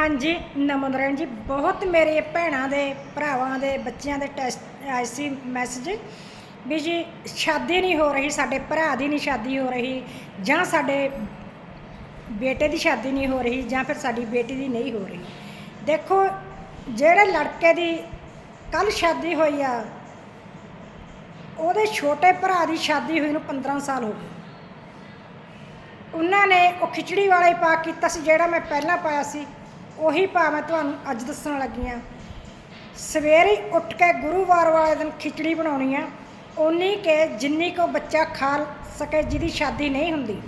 ਹਾਂਜੀ ਨਮਨ ਜੀ, ਬਹੁਤ ਮੇਰੇ ਭੈਣਾਂ ਦੇ, ਭਰਾਵਾਂ ਦੇ, ਬੱਚਿਆਂ ਦੇ ਟੈਸਟ, ਆਏ ਸੀ ਮੈਸੇਜ ਵੀ ਜੀ, ਸ਼ਾਦੀ ਨਹੀਂ ਹੋ ਰਹੀ, ਸਾਡੇ ਭਰਾ ਦੀ ਨਹੀਂ ਸ਼ਾਦੀ ਹੋ ਰਹੀ, ਜਾਂ ਸਾਡੇ ਬੇਟੇ ਦੀ ਸ਼ਾਦੀ ਨਹੀਂ ਹੋ ਰਹੀ, ਜਾਂ ਫਿਰ ਸਾਡੀ ਬੇਟੀ ਦੀ ਨਹੀਂ ਹੋ ਰਹੀ। ਦੇਖੋ, ਜਿਹੜੇ ਲੜਕੇ ਦੀ ਕੱਲ ਸ਼ਾਦੀ ਹੋਈ ਆ, ਉਹਦੇ ਛੋਟੇ ਭਰਾ ਦੀ ਸ਼ਾਦੀ ਹੋਈ ਨੂੰ 15 ਸਾਲ ਹੋ ਗਏ। ਉਹਨਾਂ ਨੇ ਉਹ ਖਿਚੜੀ ਵਾਲਾ ਹੀ ਪਾ ਕੀਤਾ ਸੀ, ਜਿਹੜਾ ਮੈਂ ਪਹਿਲਾਂ ਪਾਇਆ ਸੀ। ਉਹੀ ਭਾਅ ਮੈਂ ਤੁਹਾਨੂੰ ਅੱਜ ਦੱਸਣ ਲੱਗੀ ਆ। ਸਵੇਰੇ ਉੱਠ ਕੇ ਗੁਰੂਵਾਰ ਵਾਲੇ ਦਿਨ ਖਿਚੜੀ ਬਣਾਉਣੀ ਆ। ਉਨੀ ਕਿ ਜਿੰਨੀ ਕੋ ਬੱਚਾ ਖਾ ਸਕੇ, ਜਿਹਦੀ ਸ਼ਾਦੀ ਨਹੀਂ ਹੁੰਦੀ।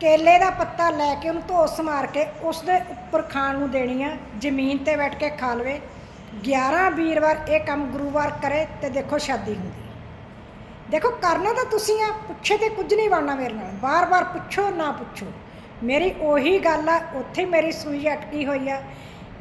ਕੇਲੇ ਦਾ ਪੱਤਾ ਲੈ ਕੇ ਉਹਨੂੰ ਧੋਸ ਮਾਰ ਕੇ ਉਸ ਦੇ ਉੱਪਰ ਖਾਣ ਨੂੰ ਦੇਣੀ ਆ। ਜ਼ਮੀਨ ਤੇ ਬੈਠ ਕੇ ਖਾ ਲਵੇ। 11 ਵੀਰਵਾਰ ਇਹ ਕੰਮ ਗੁਰੂਵਾਰ ਕਰੇ ਤੇ ਦੇਖੋ ਸ਼ਾਦੀ ਹੁੰਦੀ। ਦੇਖੋ ਕਰਨਾ ਤਾਂ ਤੁਸੀਂ ਆ, ਪੁੱਛੇ ਤੇ ਕੁਝ ਨਹੀਂ ਬਣਨਾ ਮੇਰੇ ਨਾਲ। ਬਾਰ-ਬਾਰ ਪੁੱਛੋ, ਨਾ ਪੁੱਛੋ। ਮੇਰੀ ਉਹੀ ਗੱਲ ਆ, ਉੱਥੇ ਮੇਰੀ ਸੂਈ ਅਟਕੀ ਹੋਈ ਆ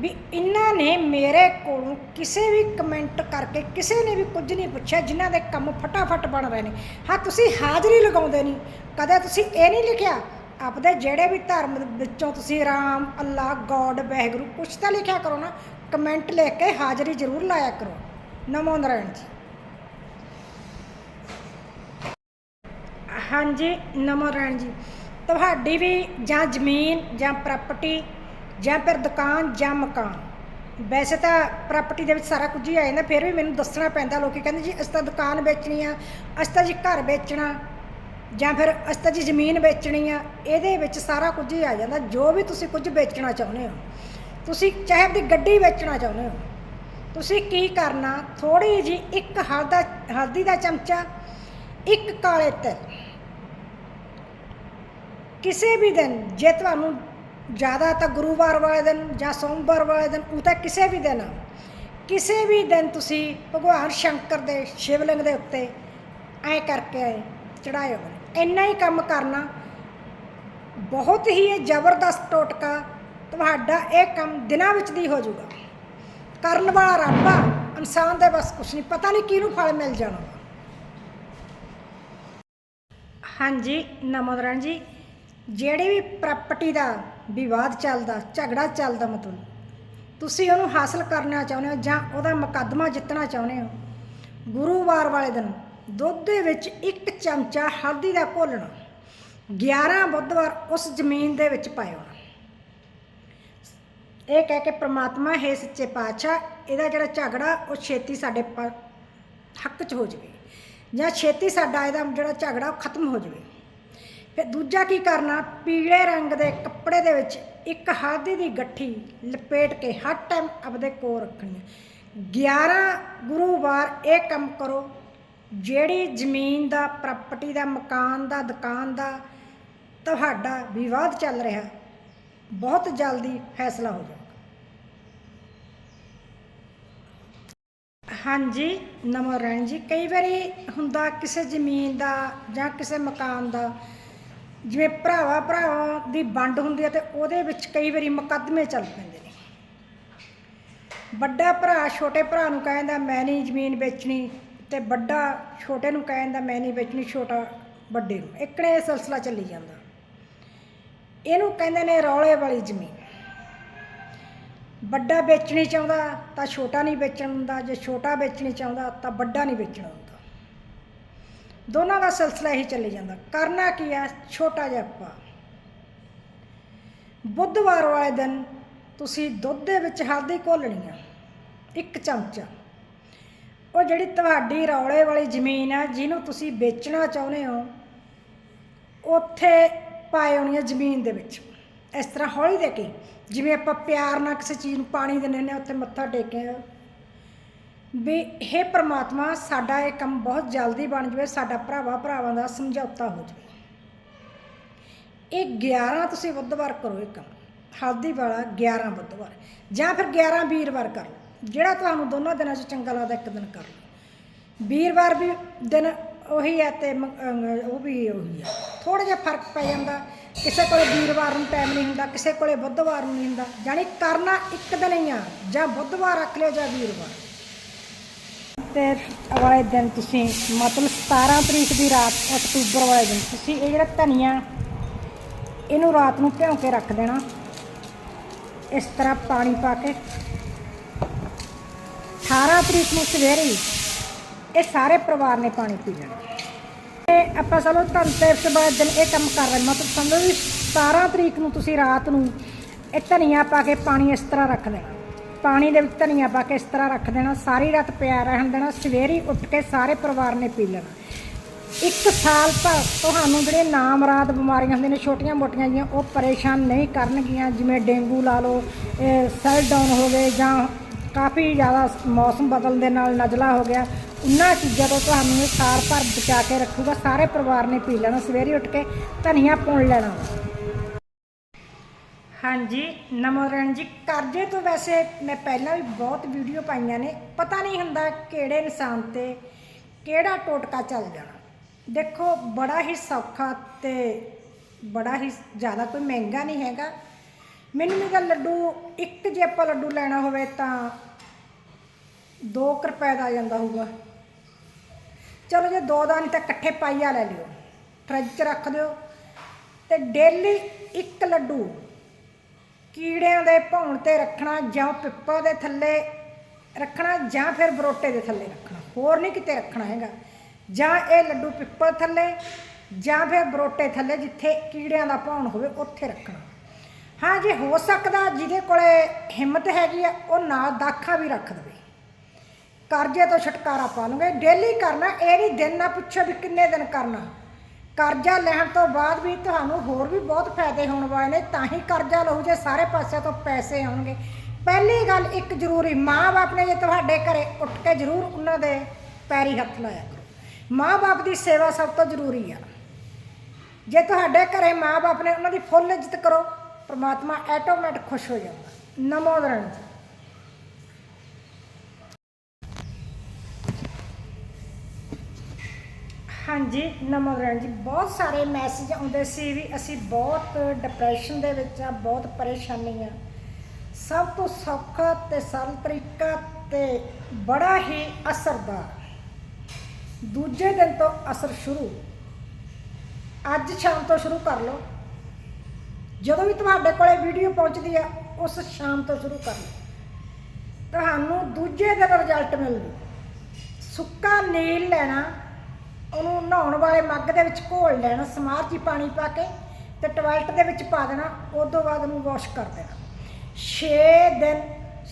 ਵੀ ਇਹਨਾਂ ਨੇ ਮੇਰੇ ਕੋਲੋਂ ਕਿਸੇ ਵੀ ਕਮੈਂਟ ਕਰਕੇ ਕਿਸੇ ਨੇ ਵੀ ਕੁਝ ਨਹੀਂ ਪੁੱਛਿਆ, ਜਿਨ੍ਹਾਂ ਦੇ ਕੰਮ ਫਟਾਫਟ ਬਣ ਰਹੇ ਨੇ। ਹਾਂ, ਤੁਸੀਂ ਹਾਜ਼ਰੀ ਲਗਾਉਂਦੇ ਨਹੀਂ। ਕਦੇ ਤੁਸੀਂ ਇਹ ਨਹੀਂ ਲਿਖਿਆ, ਆਪਦੇ ਜਿਹੜੇ ਵੀ ਧਰਮ ਵਿੱਚੋਂ ਤੁਸੀਂ ਰਾਮ ਅੱਲਾ ਗੋਡ, ਵਹਿਗੁਰੂ, ਕੁਛ ਤਾਂ ਲਿਖਿਆ ਕਰੋ ਨਾ ਕਮੈਂਟ ਲਿਖ ਕੇ ਹਾਜ਼ਰੀ ਜ਼ਰੂਰ ਲਾਇਆ ਕਰੋ। ਨਮੋ ਨਾਰਾਇਣ ਜੀ। ਹਾਂਜੀ, ਨਮੋ ਰਾਣ ਜੀ। ਤੁਹਾਡੀ ਵੀ ਜਾਂ ਜ਼ਮੀਨ ਜਾਂ ਪ੍ਰਾਪਰਟੀ ਜਾਂ ਫਿਰ ਦੁਕਾਨ ਜਾਂ ਮਕਾਨ। ਵੈਸੇ ਤਾਂ ਪ੍ਰਾਪਰਟੀ ਦੇ ਵਿੱਚ ਸਾਰਾ ਕੁਝ ਹੀ ਆ ਜਾਂਦਾ, ਫਿਰ ਵੀ ਮੈਨੂੰ ਦੱਸਣਾ ਪੈਂਦਾ, ਲੋਕੀ ਕਹਿੰਦੇ ਜੀ ਅਸੀਂ ਤਾਂ ਦੁਕਾਨ ਵੇਚਣੀ ਆ, ਅਸੀਂ ਤਾਂ ਜੀ ਘਰ ਵੇਚਣਾ ਜਾਂ ਫਿਰ ਅਸੀਂ ਤਾਂ ਜੀ ਜ਼ਮੀਨ ਵੇਚਣੀ ਆ, ਇਹਦੇ ਵਿੱਚ ਸਾਰਾ ਕੁਝ ਹੀ ਆ ਜਾਂਦਾ, ਜੋ ਵੀ ਤੁਸੀਂ ਕੁਝ ਵੇਚਣਾ ਚਾਹੁੰਦੇ ਹੋ। ਤੁਸੀਂ ਚਾਹੇ ਆਪਣੀ ਗੱਡੀ ਵੇਚਣਾ ਚਾਹੁੰਦੇ ਹੋ, ਤੁਸੀਂ ਕੀ ਕਰਨਾ ਥੋੜੀ ਜੀ ਇੱਕ ਹਲਦਾ, ਹਲਦੀ ਦਾ ਚਮਚਾ, ਇੱਕ ਕਾਲੇ ਤਿਲ। ਕਿਸੇ ਵੀ ਦਿਨ, ਜੇ ਤੁਹਾਨੂੰ ਜ਼ਿਆਦਾ ਤਾਂ ਗੁਰੂਵਾਰ ਵਾਲੇ ਦਿਨ ਜਾਂ ਸੋਮਵਾਰ ਵਾਲੇ ਦਿਨ, ਉਹ ਤਾਂ ਕਿਸੇ ਵੀ ਦਿਨ ਕਿਸੇ ਵੀ ਦਿਨ ਤੁਸੀਂ ਭਗਵਾਨ ਸ਼ੰਕਰ ਦੇ ਸ਼ਿਵਲਿੰਗ ਦੇ ਉੱਤੇ ਐ ਕਰਕੇ ਚੜਾਇਓ ਇੰਨਾ ਹੀ ਕੰਮ ਕਰਨਾ, ਬਹੁਤ ਹੀ ਇਹ ਜ਼ਬਰਦਸਤ ਟੋਟਕਾ ਤੁਹਾਡਾ ਇਹ ਕੰਮ ਦਿਨਾਂ ਵਿੱਚ ਦੀ ਹੋ ਜਾਊਗਾ। ਕਰਨ ਵਾਲਾ ਰੱਬ ਆ, ਇਨਸਾਨ ਦੇ ਬਸ ਕੁਛ ਨਹੀਂ, ਪਤਾ ਨਹੀਂ ਕਿਹਨੂੰ ਫਲ ਮਿਲ ਜਾਣਾ। ਹਾਂਜੀ, ਨਮੋਦਰਨ ਜੀ। ਜਿਹੜੀ ਵੀ ਪ੍ਰਾਪਰਟੀ ਦਾ ਵਿਵਾਦ ਚੱਲਦਾ, ਝਗੜਾ ਚੱਲਦਾ ਮਤਲਬ, ਤੁਸੀਂ ਉਹਨੂੰ ਹਾਸਲ ਕਰਨਾ ਚਾਹੁੰਦੇ ਹੋ ਜਾਂ ਉਹਦਾ ਮੁਕੱਦਮਾ ਜਿੱਤਣਾ ਚਾਹੁੰਦੇ ਹੋ, ਗੁਰੂਵਾਰ ਵਾਲੇ ਦਿਨ ਦੁੱਧ ਦੇ ਵਿੱਚ ਇੱਕ ਚਮਚਾ ਹਲਦੀ ਦਾ ਘੋਲਣਾ 11 ਬੁੱਧਵਾਰ ਉਸ ਜ਼ਮੀਨ ਦੇ ਵਿੱਚ ਪਾਇਓ। ਇਹ ਕਹਿ ਕੇ ਪ੍ਰਮਾਤਮਾ, ਹੈ ਸੱਚੇ ਪਾਤਸ਼ਾਹ, ਇਹਦਾ ਜਿਹੜਾ ਝਗੜਾ, ਉਹ ਛੇਤੀ ਸਾਡੇ ਹੱਕ 'ਚ ਹੋ ਜਾਵੇ ਜਾਂ ਛੇਤੀ ਸਾਡਾ ਇਹਦਾ ਜਿਹੜਾ ਝਗੜਾ, ਉਹ ਖਤਮ ਹੋ ਜਾਵੇ। ਫਿਰ ਦੂਜਾ ਕੀ ਕਰਨਾ? ਪੀਲੇ ਰੰਗ ਦੇ ਕੱਪੜੇ ਦੇ ਵਿੱਚ ਇੱਕ ਹਾਦੀ ਦੀ ਗੱਠੀ ਲਪੇਟ ਕੇ ਹਰ ਟਾਈਮ ਆਪਦੇ ਕੋਲ ਰੱਖਣੀ ਹੈ। 11 ਗੁਰੂਵਾਰ ਇਹ ਕੰਮ ਕਰੋ, ਜਿਹੜੀ ਜ਼ਮੀਨ ਦਾ, ਪ੍ਰਾਪਰਟੀ ਦਾ, ਮਕਾਨ ਦਾ, ਦੁਕਾਨ ਦਾ ਤੁਹਾਡਾ ਵਿਵਾਦ ਚੱਲ ਰਿਹਾ, ਬਹੁਤ ਜਲਦੀ ਫੈਸਲਾ ਹੋ ਜਾਊਗਾ। ਹਾਂਜੀ ਨਮੋਰਨ ਜੀ। ਕਈ ਵਾਰੀ ਹੁੰਦਾ ਕਿਸੇ ਜ਼ਮੀਨ ਦਾ ਜਾਂ ਕਿਸੇ ਮਕਾਨ ਦਾ ਜਿਵੇਂ ਭਰਾਵਾ ਭਰਾਵਾਂ ਦੀ ਵੰਡ ਹੁੰਦੀ ਹੈ ਤੇ ਉਹਦੇ ਵਿੱਚ ਕਈ ਵਾਰੀ ਮੁਕੱਦਮੇ ਚੱਲ ਪੈਂਦੇ ਨੇ। ਵੱਡਾ ਭਰਾ ਛੋਟੇ ਭਰਾ ਨੂੰ ਕਹਿੰਦਾ ਮੈਂ ਨਹੀਂ ਜ਼ਮੀਨ ਵੇਚਣੀ ਤੇ ਵੱਡਾ ਛੋਟੇ ਨੂੰ ਕਹਿੰਦਾ ਮੈਂ ਨਹੀਂ ਵੇਚਣੀ, ਛੋਟਾ ਵੱਡੇ ਨੂੰ। ਇਕੜੇ ਇਹ ਸਿਲਸਿਲਾ ਚੱਲੀ ਜਾਂਦਾ। ਇਹਨੂੰ ਕਹਿੰਦੇ ਨੇ ਰੌਲੇ ਵਾਲੀ ਜ਼ਮੀਨ। ਵੱਡਾ ਵੇਚਣੀ ਚਾਹੁੰਦਾ ਤਾਂ ਛੋਟਾ ਨਹੀਂ ਵੇਚਣ ਹੁੰਦਾ ਜੇ ਛੋਟਾ ਵੇਚਣੀ ਚਾਹੁੰਦਾ ਤਾਂ ਵੱਡਾ ਨਹੀਂ ਵੇਚਣਾ ਹੁੰਦਾ। ਦੋਨਾਂ ਦਾ ਸਿਲਸਿਲਾ ਹੀ ਚੱਲੀ ਜਾਂਦਾ। ਕਰਨਾ ਕੀ ਹੈ? ਛੋਟਾ ਜਿਹਾ ਪਾ ਬੁੱਧਵਾਰ ਵਾਲੇ ਦਿਨ ਤੁਸੀਂ ਦੁੱਧ ਦੇ ਵਿੱਚ ਹਲਦੀ ਘੋਲਣੀ ਆ। ਇੱਕ ਚਮਚਾ। ਉਹ ਜਿਹੜੀ ਤੁਹਾਡੀ ਰੌਲੇ ਵਾਲੀ ਜ਼ਮੀਨ ਆ, ਜਿਹਨੂੰ ਤੁਸੀਂ ਵੇਚਣਾ ਚਾਹੁੰਦੇ ਹੋ, ਉੱਥੇ ਪਾਏ ਹੋਣੀ ਆ ਜ਼ਮੀਨ ਦੇ ਵਿੱਚ। ਇਸ ਤਰ੍ਹਾਂ ਹੌਲੀ ਦੇ ਕੇ। ਜਿਵੇਂ ਆਪਾਂ ਪਿਆਰ ਨਾਲ ਕਿਸੇ ਚੀਜ਼ ਨੂੰ ਪਾਣੀ ਦਿੰਦੇ ਨੇ ਉੱਥੇ ਮੱਥਾ ਟੇਕਿਆ ਵੀ हे ਪ੍ਰਮਾਤਮਾ, ਸਾਡਾ ਇਹ ਕੰਮ ਬਹੁਤ ਜਲਦੀ ਬਣ ਜਾਵੇ, ਸਾਡਾ ਭਰਾਵਾ ਭਰਾਵਾਂ ਦਾ ਸਮਝੌਤਾ ਹੋ ਜਾਵੇ। ਇਹ 11 ਤੁਸੀਂ ਬੁੱਧਵਾਰ ਕਰੋ ਇਹ ਕੰਮ, ਹਲਦੀ ਵਾਲਾ 11 ਬੁੱਧਵਾਰ, ਜਾਂ ਫਿਰ 11 ਵੀਰਵਾਰ ਕਰ ਲਓ, ਜਿਹੜਾ ਤੁਹਾਨੂੰ ਦੋਨੋਂ ਦਿਨਾਂ 'ਚ ਚੰਗਾ ਲੱਗਦਾ ਇੱਕ ਦਿਨ ਕਰ ਲਓ। ਵੀਰਵਾਰ ਵੀ ਦਿਨ ਉਹੀ ਹੈ ਤੇ ਉਹ ਵੀ ਉਹੀ ਹੈ। ਥੋੜਾ ਜਿਹਾ ਫ਼ਰਕ ਪੈ ਜਾਂਦਾ, ਕਿਸੇ ਕੋਲੇ ਵੀਰਵਾਰ ਨੂੰ ਟਾਈਮ ਨਹੀਂ ਹੁੰਦਾ, ਕਿਸੇ ਕੋਲੇ ਬੁੱਧਵਾਰ ਨੂੰ ਨਹੀਂ ਹੁੰਦਾ, ਜਾਣੀ ਕਰਨਾ ਇੱਕ ਦਿਨ ਹੀ ਆ, ਜਾਂ ਬੁੱਧਵਾਰ ਰੱਖ ਲਿਓ ਜਾਂ ਵੀਰਵਾਰ। ਤੇ ਵਾਲੇ ਦਿਨ ਤੁਸੀਂ, ਮਤਲਬ 17 ਤਰੀਕ ਦੀ ਰਾਤ, ਅਕਤੂਬਰ ਵਾਲੇ ਦਿਨ। ਤੁਸੀਂ ਇਹ ਜਿਹੜਾ ਧਨੀਆ, ਇਹਨੂੰ ਰਾਤ ਨੂੰ ਭਿਉਂ ਕੇ ਰੱਖ ਦੇਣਾ। ਇਸ ਤਰ੍ਹਾਂ ਪਾਣੀ ਪਾ ਕੇ। 18 ਤਰੀਕ ਨੂੰ ਸਵੇਰੇ ਇਹ ਸਾਰੇ ਪਰਿਵਾਰ ਨੇ ਪਾਣੀ ਪੀ ਲੈਣਾ। ਤੇ ਆਪਾਂ ਚਲੋ ਧਨਤੇਰਸ ਵਾਲੇ ਦਿਨ ਇਹ ਕੰਮ ਕਰ ਰਹੇ ਮਤਲਬ ਸਮਝੋ ਵੀ 17 ਤਰੀਕ ਨੂੰ ਤੁਸੀਂ ਰਾਤ ਨੂੰ ਇਹ ਧਨੀਆ ਪਾ ਕੇ ਪਾਣੀ ਇਸ ਤਰ੍ਹਾਂ ਰੱਖ ਦੇਣਾ। ਪਾਣੀ ਦੇ ਵਿੱਚ ਧਨੀਆ ਪਾ ਕੇ ਇਸ ਤਰ੍ਹਾਂ ਰੱਖ ਦੇਣਾ, ਸਾਰੀ ਰਾਤ ਪਿਆ ਰਹਿਣ ਦੇਣਾ, ਸਵੇਰੇ ਉੱਠ ਕੇ ਸਾਰੇ ਪਰਿਵਾਰ ਨੇ ਪੀ ਲੈਣਾ। ਇੱਕ ਸਾਲ ਤੱਕ ਤੁਹਾਨੂੰ ਜਿਹੜੇ ਨਾਮਰਾਦ ਬਿਮਾਰੀਆਂ ਹੁੰਦੀਆਂ ਨੇ, ਛੋਟੀਆਂ ਮੋਟੀਆਂ ਜੀਆਂ ਉਹ ਪਰੇਸ਼ਾਨ ਨਹੀਂ ਕਰਨਗੀਆਂ, ਜਿਵੇਂ ਡੇਂਗੂ ਲਾ ਲਓ, ਇਹ ਸੈਲ ਡਾਊਨ ਹੋ ਗਏ ਜਾਂ ਕਾਫੀ ਜ਼ਿਆਦਾ ਮੌਸਮ ਬਦਲਣ ਦੇ ਨਾਲ ਨਜ਼ਲਾ ਹੋ ਗਿਆ, ਉਹਨਾਂ ਚੀਜ਼ਾਂ ਤੋਂ ਤੁਹਾਨੂੰ ਇਹ ਸਾਲ ਭਰ ਬਚਾ ਕੇ ਰੱਖੂਗਾ, ਸਾਰੇ ਪਰਿਵਾਰ ਨੇ ਪੀ ਲੈਣਾ, ਸਵੇਰੇ ਉੱਠ ਕੇ ਧਨੀਆ ਪੁਣ ਲੈਣਾ। ਹਾਂਜੀ ਨਮੋਰਨ ਜੀ ਕਰਜ਼ੇ ਤੋਂ ਵੈਸੇ ਮੈਂ ਪਹਿਲਾਂ ਵੀ ਬਹੁਤ ਵੀਡੀਓ ਪਾਈਆਂ ਨੇ। ਪਤਾ ਨਹੀਂ ਹੁੰਦਾ ਕਿਹੜੇ ਇਨਸਾਨ ਤੇ ਕਿਹੜਾ ਟੋਟਕਾ ਚੱਲ ਜਾਣਾ। ਦੇਖੋ, ਬੜਾ ਹੀ ਸੌਖਾ ਤੇ ਬੜਾ ਹੀ ਜ਼ਿਆਦਾ ਕੋਈ ਮਹਿੰਗਾ ਨਹੀਂ ਹੈਗਾ। ਮੈਨੂੰ ਵੀ ਤਾਂ ਲੱਡੂ, ਇੱਕ ਜੇ ਆਪਾਂ ਲੱਡੂ ਲੈਣਾ ਹੋਵੇ ਤਾਂ 2 ਰੁਪਏ ਦਾ ਆ ਜਾਂਦਾ ਹੋਊਗਾ। ਚਲੋ ਜੇ ਦੋ ਦਾ ਨਹੀਂ ਤਾਂ ਇਕੱਠੇ ਪਾਈਆ ਲੈ ਲਿਓ। ਫਰਿੱਜ 'ਚ ਰੱਖ ਦਿਓ ਤੇ ਡੇਲੀ ਇੱਕ ਲੱਡੂ ਕੀੜਿਆਂ ਦੇ ਭੌਣ ਤੇ ਰੱਖਣਾ ਜਾਂ ਪਿੱਪਲ ਦੇ ਥੱਲੇ ਰੱਖਣਾ ਜਾਂ ਫਿਰ ਬਰੋਟੇ ਦੇ ਥੱਲੇ ਰੱਖਣਾ, ਹੋਰ ਨਹੀਂ ਕਿਤੇ ਰੱਖਣਾ ਹੈਗਾ। ਜਾਂ ਇਹ ਲੱਡੂ ਪਿੱਪਲ ਥੱਲੇ ਜਾਂ ਫਿਰ ਬਰੋਟੇ ਥੱਲੇ ਜਿੱਥੇ ਕੀੜਿਆਂ ਦਾ ਭੌਣ ਹੋਵੇ, ਉੱਥੇ ਰੱਖਣਾ। ਹਾਂ, ਜੇ ਹੋ ਸਕਦਾ ਜਿਹਦੇ ਕੋਲੇ ਹਿੰਮਤ ਹੈਗੀ ਆ, ਉਹ ਨਾਲ ਦਾਖਾ ਵੀ ਰੱਖ ਦੇਵੇ। ਕਰਜ਼ੇ ਤੋਂ ਛੁਟਕਾਰਾ ਪਾ ਲਓਗੇ ਡੇਲੀ ਕਰਨਾ, ਇਹ ਨਹੀਂ ਦਿਨ ਨਾ ਪੁੱਛੋ ਵੀ ਕਿੰਨੇ ਦਿਨ ਕਰਨਾ। ਕਰਜ਼ਾ ਲੈਣ ਤੋਂ ਬਾਅਦ ਵੀ ਤੁਹਾਨੂੰ ਹੋਰ ਵੀ ਬਹੁਤ ਫਾਇਦੇ ਹੋਣ ਵਾਲੇ ਨੇ, ਤਾਂ ਹੀ ਕਰਜ਼ਾ ਲਓ ਜੇ ਸਾਰੇ ਪਾਸਿਆਂ ਤੋਂ ਪੈਸੇ ਆਉਣਗੇ। ਪਹਿਲੀ ਗੱਲ ਇੱਕ ਜ਼ਰੂਰੀ, ਮਾਂ-ਬਾਪ ਨੇ ਜੇ ਤੁਹਾਡੇ ਘਰੇ ਉੱਠ ਕੇ ਜ਼ਰੂਰ ਉਹਨਾਂ ਦੇ ਪੈਰੀ ਹੱਥ ਲਾਇਆ ਕਰੋ। ਮਾਂ-ਬਾਪ ਦੀ ਸੇਵਾ ਸਭ ਤੋਂ ਜ਼ਰੂਰੀ ਆ। ਜੇ ਤੁਹਾਡੇ ਘਰੇ ਮਾਂ-ਬਾਪ ਨੇ ਉਹਨਾਂ ਦੀ ਫੁੱਲ ਇੱਜ਼ਤ ਕਰੋ, ਪਰਮਾਤਮਾ ਆਟੋਮੈਟਿਕ ਖੁਸ਼ ਹੋ ਜਾਂਦਾ। ਨਮੋ ਦਰਨ ਹਾਂਜੀ ਹਾਂਜੀ ਨਮੋਗਰਨ ਜੀ, ਬਹੁਤ ਸਾਰੇ ਮੈਸੇਜ ਆਉਂਦੇ ਸੀ ਵੀ ਅਸੀਂ ਬਹੁਤ ਡਿਪਰੈਸ਼ਨ ਦੇ ਵਿੱਚ ਆ, ਬਹੁਤ ਪਰੇਸ਼ਾਨੀ ਆ। ਸਭ ਤੋਂ ਸੌਖਾ ਤੇ ਸਰਲ ਤਰੀਕਾ ਤੇ ਬੜਾ ਹੀ ਅਸਰਦਾਰ। ਦੂਜੇ ਦਿਨ ਤੋਂ ਅਸਰ ਸ਼ੁਰੂ। ਅੱਜ ਸ਼ਾਮ ਤੋਂ ਸ਼ੁਰੂ ਕਰ ਲਓ। ਜਦੋਂ ਵੀ ਤੁਹਾਡੇ ਕੋਲੇ ਵੀਡੀਓ ਪਹੁੰਚਦੀ ਆ, ਉਸ ਸ਼ਾਮ ਤੋਂ ਸ਼ੁਰੂ ਕਰ ਲਓ। ਤੁਹਾਨੂੰ ਦੂਜੇ ਦਿਨ ਰਿਜ਼ਲਟ ਮਿਲੂ ਸੁੱਕਾ ਨੀਲ ਲੈਣਾ ਉਹਨੂੰ ਨਹਾਉਣ ਵਾਲੇ ਮੱਗ ਦੇ ਵਿੱਚ ਘੋਲ ਲੈਣਾ ਸਮਾਰ 'ਚ ਹੀ ਪਾਣੀ ਪਾ ਕੇ ਤੇ ਟਾਇਲਟ ਦੇ ਵਿੱਚ ਪਾ ਦੇਣਾ ਉਸ ਤੋਂ ਬਾਅਦ ਉਹਨੂੰ ਵਾਸ਼ ਕਰ ਦੇਣਾ। 6 ਦਿਨ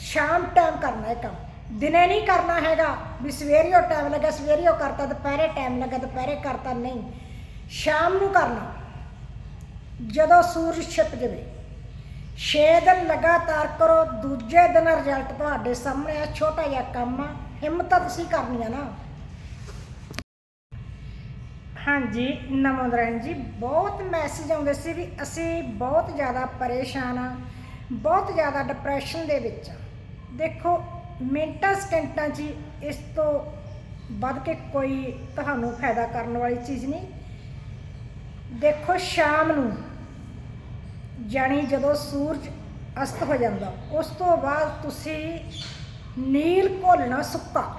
ਸ਼ਾਮ ਟਾਈਮ ਕਰਨਾ ਇਹ ਕੰਮ। ਦਿਨੇ ਨਹੀਂ ਕਰਨਾ ਹੈਗਾ ਵੀ ਸਵੇਰੇ ਉਹ ਟਾਈਮ ਲੱਗਾ, ਸਵੇਰੇ ਉਹ ਕਰਤਾ, ਦੁਪਹਿਰੇ ਟਾਈਮ ਲੱਗਾ, ਦੁਪਹਿਰੇ ਕਰਤਾ, ਨਹੀਂ। ਸ਼ਾਮ ਨੂੰ ਕਰਨਾ। ਜਦੋਂ ਸੂਰਜ ਛਿਪ ਜਾਵੇ 6 ਦਿਨ ਲਗਾਤਾਰ ਕਰੋ, ਦੂਜੇ ਦਿਨ ਰਿਜ਼ਲਟ ਤੁਹਾਡੇ ਸਾਹਮਣੇ ਆ, ਛੋਟਾ ਜਿਹਾ ਕੰਮ ਆ, ਹਿੰਮਤ ਤਾਂ ਤੁਸੀਂ ਕਰਨੀ ਆ ਨਾ। ਹਾਂਜੀ ਨਮੋਦਰਨ ਜੀ ਬਹੁਤ ਮੈਸੇਜ ਆਉਂਦੇ ਸੀ ਵੀ ਅਸੀਂ ਬਹੁਤ ਜ਼ਿਆਦਾ ਪਰੇਸ਼ਾਨ ਆ ਬਹੁਤ ਜ਼ਿਆਦਾ ਡਿਪਰੈਸ਼ਨ ਦੇ ਵਿੱਚ ਆ ਦੇਖੋ, ਮਿੰਟਾਂ, ਸਕਿੰਟਾਂ 'ਚ ਹੀ ਇਸ ਤੋਂ ਵੱਧ ਕੇ ਕੋਈ ਤੁਹਾਨੂੰ ਫਾਇਦਾ ਕਰਨ ਵਾਲੀ ਚੀਜ਼ ਨਹੀਂ। ਦੇਖੋ, ਸ਼ਾਮ ਨੂੰ ਜਾਣੀ ਜਦੋਂ ਸੂਰਜ ਅਸਤ ਹੋ ਜਾਂਦਾ, ਉਸ ਤੋਂ ਬਾਅਦ ਤੁਸੀਂ ਨੀਲ ਘੋਲਣਾ ਸੁੱਕਾ,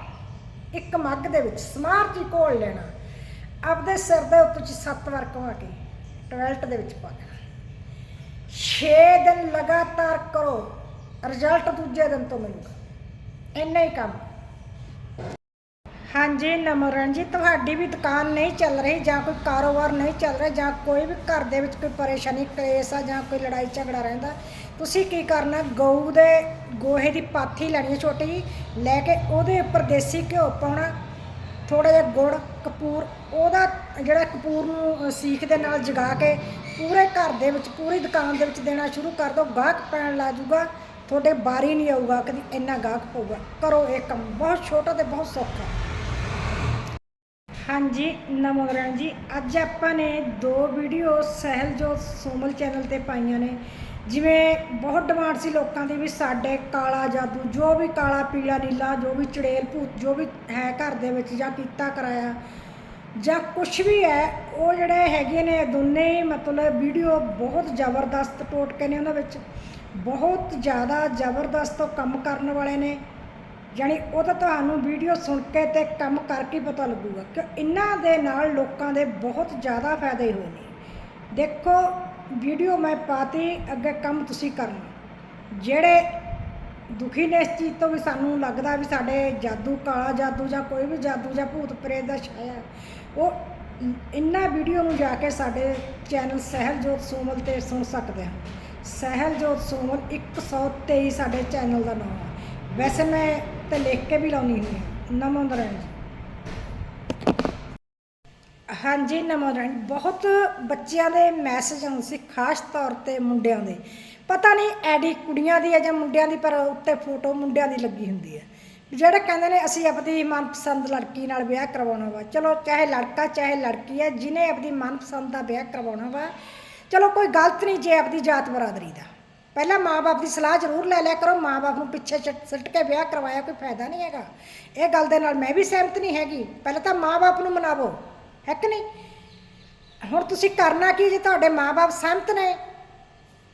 ਇੱਕ ਮੱਗ ਦੇ ਵਿੱਚ ਸਮਾਰ ਜੀ ਘੋਲ ਲੈਣਾ। ਆਪਦੇ ਸਿਰ ਦੇ ਉੱਤੇ ਚ ਸੱਤ ਵਾਰ ਘੁਮਾ ਕੇ ਟਾਇਲਟ ਦੇ ਵਿੱਚ ਪਾ ਦੇਣਾ। 6 ਦਿਨ ਲਗਾਤਾਰ ਕਰੋ, ਰਿਜ਼ਲਟ ਦੂਜੇ ਦਿਨ ਤੋਂ ਮਿਲੂਗਾ। ਇੰਨਾ ਹੀ ਕੰਮ। ਹਾਂਜੀ, ਨਮਰਨ ਜੀ, ਤੁਹਾਡੀ ਵੀ ਦੁਕਾਨ ਨਹੀਂ ਚੱਲ ਰਹੀ ਜਾਂ ਕੋਈ ਕਾਰੋਬਾਰ ਨਹੀਂ ਚੱਲ ਰਿਹਾ ਜਾਂ ਕੋਈ ਵੀ ਘਰ ਦੇ ਵਿੱਚ ਕੋਈ ਪਰੇਸ਼ਾਨੀ, ਕਲੇਸ਼ ਆ ਜਾਂ ਕੋਈ ਲੜਾਈ ਝਗੜਾ ਰਹਿੰਦਾ, ਤੁਸੀਂ ਕੀ ਕਰਨਾ? ਗਊ ਦੇ ਗੋਹੇ ਦੀ ਪਾਥੀ ਲੈਣੀ ਹੈ ਛੋਟੀ ਜਿਹੀ, ਲੈ ਕੇ ਉਹਦੇ ਉੱਪਰ ਦੇਸੀ ਘਿਓ ਪਾਉਣਾ ਥੋੜਾ ਜਿਹਾ ਗੁੜ ਕਪੂਰ, ਉਹਦਾ ਜਿਹੜਾ ਕਪੂਰ ਨੂੰ ਸੀਖ ਦੇ ਨਾਲ ਜਗਾ ਕੇ ਪੂਰੇ ਘਰ ਦੇ ਵਿੱਚ, ਪੂਰੀ ਦੁਕਾਨ ਦੇ ਵਿੱਚ ਦੇਣਾ ਸ਼ੁਰੂ ਕਰ ਦਿਓ ਗਾਹਕ ਪੈਣ ਲੱਗ ਜਾਊਗਾ, ਤੁਹਾਡੇ ਬਾਰੀ ਨਹੀਂ ਆਊਗਾ, ਕਦੀ ਇੰਨਾ ਗਾਹਕ ਪਊਗਾ। ਕਰੋ ਇਹ ਕੰਮ, ਬਹੁਤ ਛੋਟਾ ਤੇ ਬਹੁਤ ਸੌਖਾ। ਹਾਂਜੀ ਨਮੋਦਰਨ ਜੀ, ਅੱਜ ਆਪਾਂ ਨੇ ਦੋ ਵੀਡੀਓ ਸਹਿਲਜੋਤ ਸੋਮਲ ਚੈਨਲ ਤੇ ਪਾਈਆਂ ਨੇ। ਜਿਵੇਂ ਬਹੁਤ ਡਿਮਾਂਡ ਸੀ ਲੋਕਾਂ ਦੀ ਵੀ ਸਾਡੇ ਕਾਲਾ ਜਾਦੂ, ਜੋ ਵੀ ਕਾਲਾ, ਪੀਲਾ, ਨੀਲਾ, ਜੋ ਵੀ ਚੜੇਲ ਭੂਤ, ਜੋ ਵੀ ਹੈ ਘਰ ਦੇ ਵਿੱਚ ਜਾਂ ਕੀਤਾ ਕਰਾਇਆ, ਜਾਂ ਕੁਝ ਵੀ ਹੈ, ਉਹ ਜਿਹੜੇ ਹੈਗੇ ਨੇ ਦੋਨੇ ਹੀ ਮਤਲਬ ਵੀਡੀਓ ਬਹੁਤ ਜ਼ਬਰਦਸਤ ਟੋਟਕੇ ਨੇ ਉਹਨਾਂ ਵਿੱਚ। ਬਹੁਤ ਜ਼ਿਆਦਾ ਜ਼ਬਰਦਸਤ ਕੰਮ ਕਰਨ ਵਾਲੇ ਨੇ। ਯਾਨੀ ਉਹ ਤਾਂ ਤੁਹਾਨੂੰ ਵੀਡੀਓ ਸੁਣ ਕੇ ਤੇ ਕੰਮ ਕਰਕੇ ਪਤਾ ਲੱਗੂਗਾ ਕਿ ਇਹਨਾਂ ਦੇ ਨਾਲ ਲੋਕਾਂ ਦੇ ਬਹੁਤ ਜ਼ਿਆਦਾ ਫਾਇਦੇ ਹੋਏ ਨੇ। ਦੇਖੋ ਵੀਡੀਓ ਮੈਂ ਪਾਤੀ, ਅੱਗੇ ਕੰਮ ਤੁਸੀਂ ਕਰਨਾ। ਜਿਹੜੇ ਦੁਖੀ ਨੇ ਇਸ ਚੀਜ਼ ਤੋਂ ਵੀ ਸਾਨੂੰ ਲੱਗਦਾ ਵੀ ਸਾਡੇ ਜਾਦੂ, ਕਾਲਾ ਜਾਦੂ ਜਾਂ ਕੋਈ ਵੀ ਜਾਦੂ ਜਾਂ ਭੂਤ ਪ੍ਰੇਤ ਦਾ ਛਾਇਆ ਉਹ ਇਹਨਾਂ ਵੀਡੀਓ ਨੂੰ ਜਾ ਕੇ ਸਾਡੇ ਚੈਨਲ ਸਹਿਲਜੋਤ ਸੋਮਲ ਤੇ ਸੁਣ ਸਕਦੇ ਹਨ। ਸਹਿਲਜੋਤ ਸੋਮਲ 123 ਸਾਡੇ ਚੈਨਲ ਦਾ ਨਾਮ ਹੈ। ਵੈਸੇ ਮੈਂ ਤੇ ਲਿਖ ਕੇ ਵੀ ਲਾਉਣੀ ਹੁੰਦੀ ਹਾਂ। ਨਮੋ ਨਾਰਾਇਣ ਜੀ। ਹਾਂਜੀ ਨਮੋ ਰਾਣੀ ਬਹੁਤ ਬੱਚਿਆਂ ਦੇ ਮੈਸੇਜ ਆਉਂਦੇ ਸੀ, ਖਾਸ ਤੌਰ ਤੇ ਮੁੰਡਿਆਂ ਦੇ। ਪਤਾ ਨਹੀਂ ਐਡੀ ਕੁੜੀਆਂ ਦੀ ਹੈ ਜਾਂ ਮੁੰਡਿਆਂ ਦੀ, ਪਰ ਉੱਤੇ ਫੋਟੋ ਮੁੰਡਿਆਂ ਦੀ ਲੱਗੀ ਹੁੰਦੀ ਹੈ। ਜਿਹੜੇ ਕਹਿੰਦੇ ਨੇ, ਅਸੀਂ ਆਪਣੀ ਮਨਪਸੰਦ ਲੜਕੀ ਨਾਲ ਵਿਆਹ ਕਰਵਾਉਣਾ ਵਾ। ਚਲੋ, ਚਾਹੇ ਲੜਕਾ, ਚਾਹੇ ਲੜਕੀ ਹੈ, ਜਿਹਨੇ ਆਪਣੀ ਮਨਪਸੰਦ ਦਾ ਵਿਆਹ ਕਰਵਾਉਣਾ ਵਾ। ਚਲੋ, ਕੋਈ ਗਲਤ ਨਹੀਂ ਜੇ ਆਪਣੀ ਜਾਤ ਬਰਾਦਰੀ ਦਾ। ਪਹਿਲਾਂ ਮਾਂ-ਬਾਪ ਦੀ ਸਲਾਹ ਜ਼ਰੂਰ ਲੈ ਲਿਆ ਕਰੋ। ਮਾਂ-ਬਾਪ ਨੂੰ ਪਿੱਛੇ ਛੱਡ ਸਿੱਟ ਕੇ ਵਿਆਹ ਕਰਵਾਇਆ ਕੋਈ ਫਾਇਦਾ ਨਹੀਂ ਹੈਗਾ। ਇਹ ਗੱਲ ਦੇ ਨਾਲ ਮੈਂ ਵੀ ਸਹਿਮਤ ਨਹੀਂ ਹੈਗੀ। ਪਹਿਲਾਂ ਤਾਂ ਮਾਂ-ਬਾਪ ਨੂੰ ਮਨਾਵੋ। ਹੈ ਕਿ ਨਹੀਂ? ਹੁਣ ਤੁਸੀਂ ਕਰਨਾ ਕੀ ਜੇ ਤੁਹਾਡੇ ਮਾਂ-ਬਾਪ ਸਹਿਮਤ ਨੇ?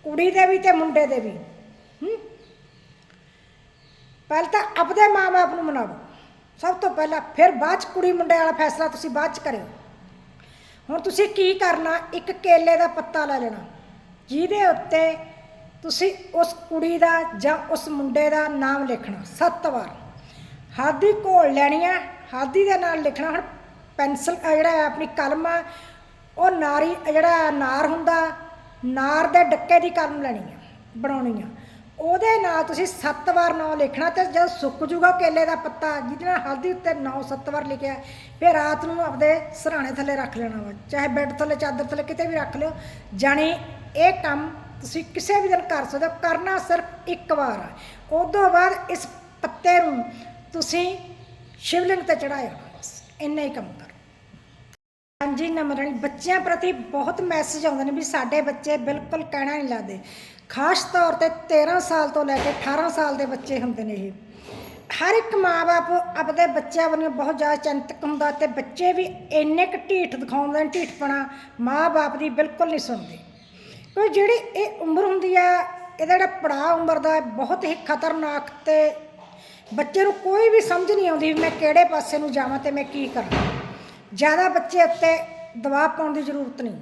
ਕੁੜੀ ਦੇ ਵੀ ਤੇ ਮੁੰਡੇ ਦੇ ਵੀ। ਹੂੰ? ਪਹਿਲਾਂ ਤਾਂ ਆਪਦੇ ਮਾਂ-ਬਾਪ ਨੂੰ ਮਨਾਵੋ ਸਭ ਤੋਂ ਪਹਿਲਾਂ ਫਿਰ ਬਾਅਦ ਚ ਕੁੜੀ ਮੁੰਡੇ ਵਾਲਾ ਫੈਸਲਾ ਤੁਸੀਂ ਬਾਅਦ ਚ ਕਰਿਓ। ਹੁਣ ਤੁਸੀਂ ਕੀ ਕਰਨਾ? ਇੱਕ ਕੇਲੇ ਦਾ ਪੱਤਾ ਲੈ ਲੈਣਾ। ਜਿਹਦੇ ਉੱਤੇ ਤੁਸੀਂ ਉਸ ਕੁੜੀ ਦਾ ਜਾਂ ਉਸ ਮੁੰਡੇ ਦਾ ਨਾਮ ਲਿਖਣਾ। ਸੱਤ ਵਾਰ। ਹਾਦੀ ਘੋਲ ਲੈਣੀ ਹੈ। ਹਾਦੀ ਦੇ ਨਾਲ ਲਿਖਣਾ। ਹੁਣ ਪੈਨਸਲ ਜਿਹੜਾ ਆਪਣੀ ਕਲਮ ਆ, ਉਹ ਨਾਰੀ, ਜਿਹੜਾ ਨਾਰ ਹੁੰਦਾ, ਨਾਰ ਦੇ ਡੱਕੇ ਦੀ ਕਲਮ ਲੈਣੀ ਆ, ਬਣਾਉਣੀ ਆ। ਉਹਦੇ ਨਾਲ ਤੁਸੀਂ ਸੱਤ ਵਾਰ ਨਾਮ ਲਿਖਣਾ ਤੇ ਜਦ ਸੁੱਕ ਜੂਗਾ ਕੇਲੇ ਦਾ ਪੱਤਾ, ਜਿਹਦੇ ਨਾਲ ਹਲਦੀ ਉੱਤੇ ਨੌ ਸੱਤ ਵਾਰ ਲਿਖਿਆ, ਫਿਰ ਰਾਤ ਨੂੰ ਆਪਦੇ ਸਰਾਣੇ ਥੱਲੇ ਰੱਖ ਲੈਣਾ ਵਾ, ਚਾਹੇ ਬੈੱਡ ਥੱਲੇ, ਚਾਦਰ ਥੱਲੇ ਕਿਤੇ ਵੀ ਰੱਖ ਲਿਓ। ਜਾਣੀ ਇਹ ਕੰਮ ਤੁਸੀਂ ਕਿਸੇ ਵੀ ਦਿਨ ਕਰ ਸਕਦੇ ਹੋ, ਕਰਨਾ ਸਿਰਫ ਇੱਕ ਵਾਰ ਆ। ਉਸ ਤੋਂ ਬਾਅਦ ਇਸ ਪੱਤੇ ਨੂੰ ਤੁਸੀਂ ਸ਼ਿਵਲਿੰਗ ਤੇ ਚੜਾਇਆ ਇੰਨਾ ਹੀ ਕੰਮ ਕਰੋ। ਹਾਂਜੀ ਨਮਰਣੀ ਬੱਚਿਆਂ ਪ੍ਰਤੀ ਬਹੁਤ ਮੈਸੇਜ ਆਉਂਦੇ ਨੇ ਵੀ ਸਾਡੇ ਬੱਚੇ ਬਿਲਕੁਲ ਕਹਿਣਾ ਨਹੀਂ ਲੱਗਦੇ ਖਾਸ ਤੌਰ ਤੇ 13 ਸਾਲ ਤੋਂ ਲੈ ਕੇ 18 ਸਾਲ ਦੇ ਬੱਚੇ ਹੁੰਦੇ ਨੇ ਇਹ। ਹਰ ਇੱਕ ਮਾਪੇ ਆਪਣੇ ਬੱਚਿਆਂ ਵੱਲੋਂ ਬਹੁਤ ਜ਼ਿਆਦਾ ਚਿੰਤਕ ਹੁੰਦਾ ਤੇ ਬੱਚੇ ਵੀ ਇੰਨੇ ਕੁ ਢੀਠ ਦਿਖਾਉਂਦੇ ਨੇ ਢੀਠਪਣਾ ਮਾਪੇ ਦੀ ਬਿਲਕੁਲ ਨਹੀਂ ਸੁਣਦੇ। ਕਿਉਂਕਿ ਜਿਹੜੀ ਇਹ ਉਮਰ ਹੁੰਦੀ ਆ, ਇਹਦਾ ਜਿਹੜਾ ਪੜਾਅ ਉਮਰ ਦਾ ਬਹੁਤ ਹੀ ਖਤਰਨਾਕ ਤੇ ਬੱਚੇ ਨੂੰ ਕੋਈ ਵੀ ਸਮਝ ਨਹੀਂ ਆਉਂਦੀ ਵੀ ਮੈਂ ਕਿਹੜੇ ਪਾਸੇ ਨੂੰ ਜਾਵਾਂ ਤੇ ਮੈਂ ਕੀ ਕਰਾਂ। ਜ਼ਿਆਦਾ ਬੱਚੇ ਉੱਤੇ ਦਬਾਅ ਪਾਉਣ ਦੀ ਜ਼ਰੂਰਤ ਨਹੀਂ।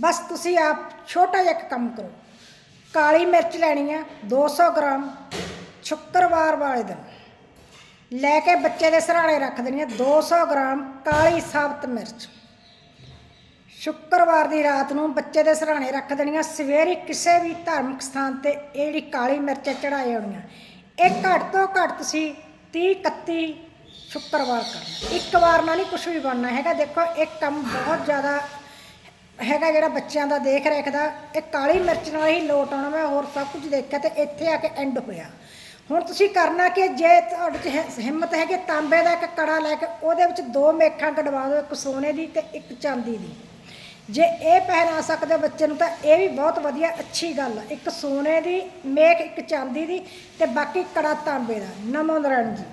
ਬਸ ਤੁਸੀਂ ਆਪ ਛੋਟਾ ਜਿਹਾ ਇੱਕ ਕੰਮ ਕਰੋ। ਕਾਲੀ ਮਿਰਚ ਲੈਣੀ ਆ 200 ਗ੍ਰਾਮ ਸ਼ੁੱਕਰਵਾਰ ਵਾਲੇ ਦਿਨ। ਲੈ ਕੇ ਬੱਚੇ ਦੇ ਸਰਾਣੇ ਰੱਖ ਦੇਣੀ ਆ 200 ਗ੍ਰਾਮ ਕਾਲੀ ਸਾਬਤ ਮਿਰਚ। ਸ਼ੁੱਕਰਵਾਰ ਦੀ ਰਾਤ ਨੂੰ ਬੱਚੇ ਦੇ ਸਰਾਣੇ ਰੱਖ ਦੇਣੀਆਂ ਸਵੇਰੇ ਕਿਸੇ ਵੀ ਧਾਰਮਿਕ ਸਥਾਨ ਤੇ ਇਹ ਜਿਹੜੀ ਕਾਲੀ ਮਿਰਚ ਚੜਾਏ ਆਉਣੀਆਂ ਇਹ ਘੱਟ ਤੋਂ ਘੱਟ ਤੁਸੀਂ 30 31 ਸ਼ੁੱਕਰਵਾਰ ਕਰਨਾ ਇੱਕ ਵਾਰ ਨਾਲ ਹੀ ਕੁਝ ਵੀ ਬਣਨਾ ਹੈਗਾ। ਦੇਖੋ ਇਹ ਕੰਮ ਬਹੁਤ ਜ਼ਿਆਦਾ ਹੈਗਾ ਜਿਹੜਾ ਬੱਚਿਆਂ ਦਾ ਦੇਖ ਰੇਖ ਦਾ। ਇਹ ਕਾਲੀ ਮਿਰਚ ਨਾਲ ਹੀ ਲੋਟ ਆਉਣਾ ਮੈਂ ਹੋਰ ਸਭ ਕੁਝ ਦੇਖਿਆ ਤੇ ਇੱਥੇ ਆ ਕੇ ਐਂਡ ਹੋਇਆ। ਹੁਣ ਤੁਸੀਂ ਕਰਨਾ ਕਿ ਜੇ ਤੁਹਾਡੇ 'ਚ ਹਿ- ਹਿੰਮਤ ਹੈ ਕਿ ਤਾਂਬੇ ਦਾ ਇੱਕ ਕੜਾ ਲੈ ਕੇ ਉਹਦੇ ਵਿੱਚ ਦੋ ਮੇਖਾਂ ਕਢਵਾ ਦਿਓ, ਇੱਕ ਸੋਨੇ ਦੀ ਤੇ ਇੱਕ ਚਾਂਦੀ ਦੀ। ਜੇ ਇਹ ਪਹਿਨਾ ਸਕਦੇ ਹੋ ਬੱਚੇ ਨੂੰ ਤਾਂ ਇਹ ਵੀ ਬਹੁਤ ਵਧੀਆ, ਅੱਛੀ ਗੱਲ ਆ। ਇੱਕ ਸੋਨੇ ਦੀ, ਮੇਖ ਇੱਕ ਚਾਂਦੀ ਦੀ ਤੇ ਬਾਕੀ ਕੜਾ ਤਾਂਬੇ ਦਾ। ਨਮੋ ਨਾਰਾਇਣ ਜੀ।